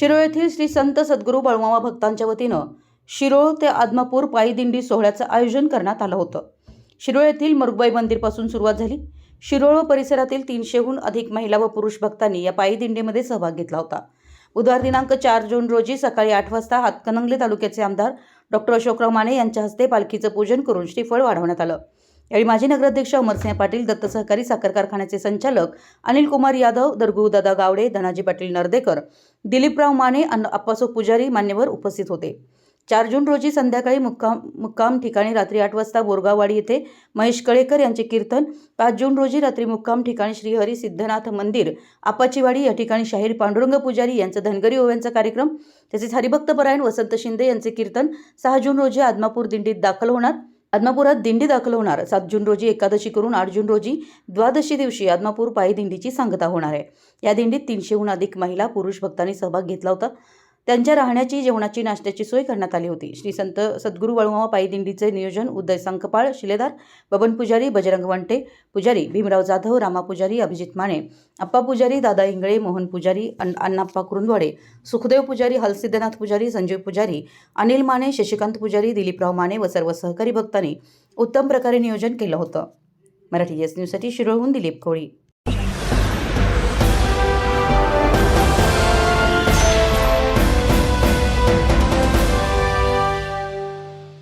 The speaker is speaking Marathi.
शिरोळ येथील श्री संत सद्गुरू बळमामा भक्तांच्या वतीनं शिरोळ ते आदमापूर पायी दिंडी सोहळ्याचं आयोजन करण्यात आलं होतं. शिरोळ येथील मरुगबाई मंदिरपासून सुरुवात झाली. शिरोळ व परिसरातील तीनशेहून अधिक महिला व पुरुष भक्तांनी या पायी दिंडीमध्ये सहभाग घेतला होता. बुधवार दिनांक चार जून रोजी सकाळी आठ वाजता हातकणंगले तालुक्याचे आमदार डॉक्टर अशोकराव माने यांच्या हस्ते पालखीचं पूजन करून श्रीफळ वाढवण्यात आलं. यावेळी माजी नगराध्यक्ष अमरसिंह पाटील दत्त सहकारी साखर कारखान्याचे संचालक अनिल कुमार यादव दरगुदादा गावडे धनाजी पाटील नर्देकर दिलीपराव माने अन्न अप्पासो पुजारी मान्यवर उपस्थित होते. चार जून रोजी संध्याकाळी मुक्काम मुक्काम ठिकाणी रात्री आठ वाजता बोरगाववाडी येथे महेश कळेकर यांचे कीर्तन पाच जून रोजी रात्री मुक्काम ठिकाणी श्रीहरी सिद्धनाथ मंदिर आपाचीवाडी या ठिकाणी शाहीर पांडुरंग पुजारी यांचा धनगरी ओव्यांचा कार्यक्रम तसेच हरिभक्तपरायण वसंत शिंदे यांचे कीर्तन सहा जून रोजी आदमापूर दिंडीत दाखल होणार आदमापुरात दिंडी दाखल होणार. सात जून रोजी एकादशी करून आठ जून रोजी द्वादशी दिवशी आदमापूर पायी दिंडीची सांगता होणार आहे. या दिंडीत तीनशेहून अधिक महिला पुरुष भक्तांनी सहभाग घेतला होता. त्यांच्या राहण्याची जेवणाची नाश्त्याची सोय करण्यात आली होती. श्री संत सद्गुरू वळुमावा पायी दिंडीचे नियोजन उदय संकपाळ शिलेदार बबन पुजारी बजरंग वंटे पुजारी भीमराव जाधव रामा पुजारी अभिजित माने अप्पा पुजारी दादा इंगळे मोहन पुजारी अण्णाप्पा कुरुंदवाडे सुखदेव पुजारी हलसिद्धनाथ पुजारी संजय पुजारी अनिल माने शशिकांत पुजारी दिलीपराव माने व सर्व सहकारी भक्तांनी उत्तम प्रकारे नियोजन केलं होतं. मराठी एस न्यूजसाठी शिरोळहून दिलीप कोळी.